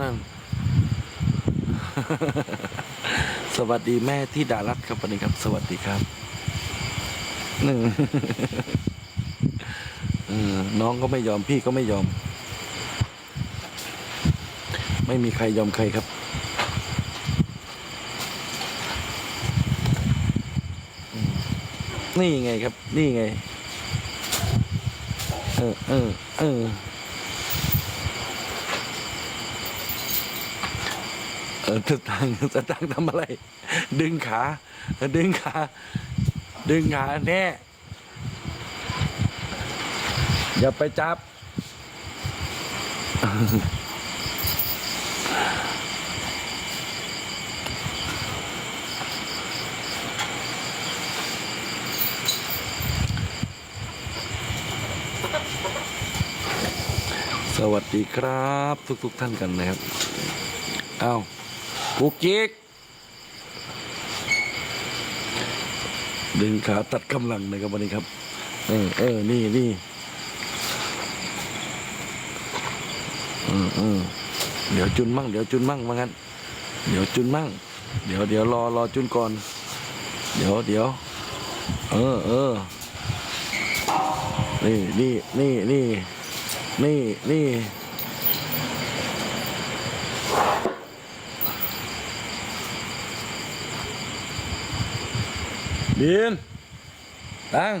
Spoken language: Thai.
นั่น สวัสดีแม่ที่ดารัตครับวันนี้ครับ สวัสดีครับหนึ่งน้องก็ไม่ยอมพี่ก็ไม่ยอม ไม่มีใครยอมใครครับนี่ไงครับ นี่ไง เออ เออ เออ เออสตังสตังทำอะไร ดึงขา ดึงขา ดึงขาแน่ อย่าไปจับ สวัสดีครับ ทุกๆทท่านกันนะครับ อ้าว กุกิกดึงขาตัดกำลังนะครับวันนี้ครับ เออเออนี่นี่เอืมอืมเดี๋ยวจุนมั่งเดี๋ยวจุนมั่งว่างั้น เดี๋ยวจุนมั่ง เดี๋ยวเดี๋ยวรอรอจุนก่อน เดี๋ยวเดี๋ยวเออเออนี่นี่นี่นี่นี่นี่ บีนตัง